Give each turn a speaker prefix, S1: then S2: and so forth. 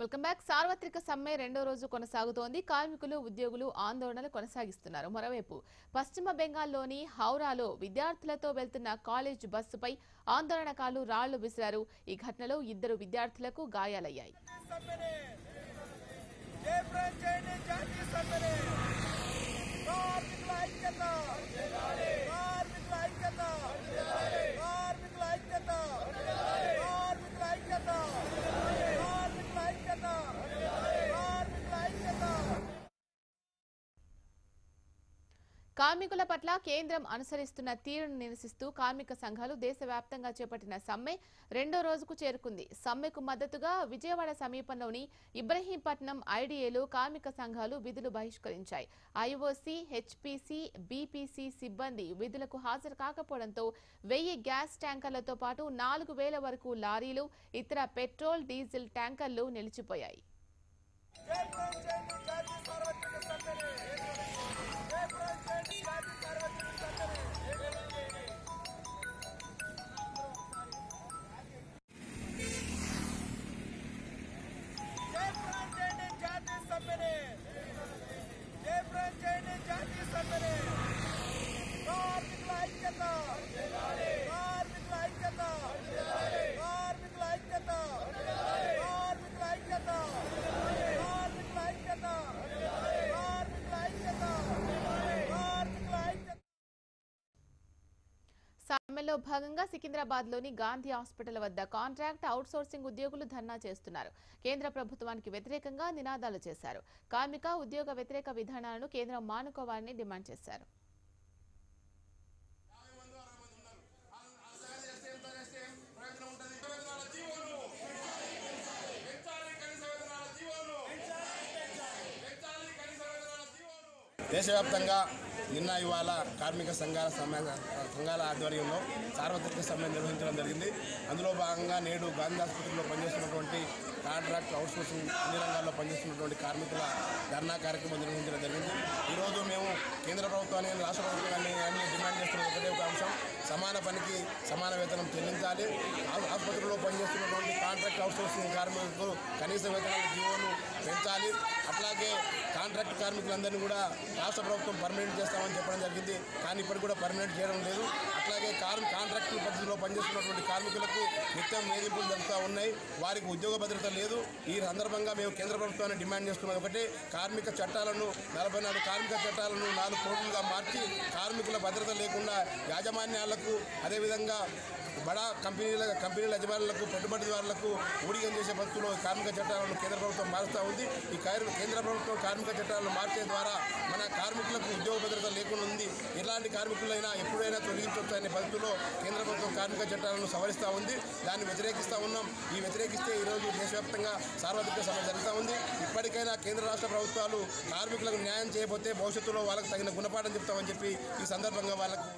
S1: Welcome back. సార్వత్రిక సమ్మె రెండో రోజు కొనసాగుతోంది. కార్మికులు ఉద్యోగులు ఆందోళనలు కొనసాగిస్తున్నారు. మరోవైపు పశ్చిమ బెంగాల్లోని హౌరాలో విద్యార్థులతో వెళ్తున్న కాలేజ్ బస్సుపై ఆందోళనకారులు రాళ్ళు విసిరారు. ఈ ఘటనలో ఇద్దరు విద్యార్థులకు గాయాలయ్యాయి
S2: సమ్మెని జయప్రదం చేయండి జాతీయ సమ్మెని కార్మికుల ఐక్యత కార్మికుల ఐక్యత కార్మికుల ఐక్యత కార్మికుల ఐక్యత కార్మికుల ఐక్యత కార్మికుల ఐక్యత
S1: కార్మికుల పట్ల కేంద్రం అనుసరిస్తున్న తీరును నిరసిస్తూ కార్మిక సంఘాలు దేశవ్యాప్తంగా చేపట్టిన సమ్మె రెండో రోజుకు చేరుకుంది. సమ్మెకు మద్దతుగా విజయవాడ సమీపంలోని ఇబ్రహీంపట్నం ఐడిఏలు కార్మిక సంఘాలు విధులు బహిష్కరించాయి. ఐఓసీ హెచ్పీసీ బీపీసీ సిబ్బంది విధులకు హాజరు కాకపోవడంతో వెయ్యి గ్యాస్ ట్యాంకర్లతో పాటు నాలుగు వేల వరకు లారీలు ఇతర పెట్రోల్ డీజిల్ ట్యాంకర్లు నిలిచిపోయాయి. సమ్మెలో భాగంగా సికింద్రాబాద్లోని గాంధీ హాస్పిటల్ వద్ద కాంట్రాక్ట్ అవుట్సోర్సింగ్ ఉద్యోగులు ధర్నా చేస్తున్నారు. కేంద్ర ప్రభుత్వానికి వ్యతిరేకంగా నినాదాలు చేశారు. కార్మిక ఉద్యోగ వ్యతిరేక విధానాలను కేంద్రం మానుకోవాలని డిమాండ్ చేశారు.
S3: దేశవ్యాప్తంగా నిన్న ఇవాళ కార్మిక సంఘాల సమ్మె సంఘాల ఆధ్వర్యంలో సార్వత్రిక సమ్మె నిర్వహించడం జరిగింది. అందులో భాగంగా నేడు గాంధీ ఆసుపత్రిలో పనిచేస్తున్నటువంటి కాంట్రాక్ట్ అవుట్సోర్సింగ్ అన్ని రంగాల్లో పనిచేస్తున్నటువంటి కార్మికుల ధర్నా కార్యక్రమం నిర్వహించడం జరిగింది. ఈరోజు మేము కేంద్ర ప్రభుత్వాన్ని రాష్ట్ర ప్రభుత్వాన్ని కానీ డిమాండ్ చేస్తున్న ఒకటే ఒక అంశం. సమాన పనికి సమాన వేతనం చెల్లించాలి. ఆసుపత్రిలో పనిచేస్తున్న కాంట్రాక్ట్ అవుట్సోర్సింగ్ కార్మికులకు కనీస వేతనాల జీవోను పెంచాలి. అట్లాగే కాంట్రాక్ట్ కార్మికులందరినీ కూడా రాష్ట్ర ప్రభుత్వం పర్మనెంట్ చేస్తామని చెప్పడం జరిగింది. కానీ ఇప్పటికి కూడా పర్మనెంట్ చేయడం లేదు. అట్లాగే కార్మి కాంట్రాక్ట్ పద్ధతిలో పనిచేస్తున్నటువంటి కార్మికులకు నిత్యం వేధింపులు జరుగుతూ ఉన్నాయి. వారికి ఉద్యోగ భద్రత లేదు. ఈ సందర్భంగా మేము కేంద్ర ప్రభుత్వాన్ని డిమాండ్ చేస్తున్నది ఒకటి. కార్మిక చట్టాలను నలభై నాలుగు కార్మిక చట్టాలను నాలుగు కోట్లుగా మార్చి కార్మికుల భద్రత లేకుండా యాజమాన్యాలకు అదేవిధంగా బడా కంపెనీల కంపెనీల యజమానులకు పెట్టుబడిదారులకు ఊడిగం చేసే పద్ధతిలో కార్మిక చట్టాలను కేంద్ర ప్రభుత్వం మారుస్తూ ఉంది. ఈ కేంద్ర ప్రభుత్వం కార్మిక చట్టాలను మార్చే ద్వారా మన కార్మికులకు ఉద్యోగ భద్రత లేకుండా ఉంది. ఎలాంటి కార్మికులైనా ఎప్పుడైనా తొలగించవచ్చు అనే పద్ధతిలో కేంద్ర ప్రభుత్వం కార్మిక చట్టాలను సవరిస్తూ ఉంది. దాన్ని వ్యతిరేకిస్తూ ఉన్నాం. ఈ వ్యతిరేకిస్తే ఈరోజు దేశవ్యాప్తంగా సార్వత్రిక సభ జరుగుతూ ఉంది. ఇప్పటికైనా కేంద్ర రాష్ట్ర ప్రభుత్వాలు కార్మికులకు న్యాయం చేయకపోతే భవిష్యత్తులో వాళ్ళకు తగిన గుణపాఠం చెప్తామని చెప్పి ఈ సందర్భంగా వాళ్ళకు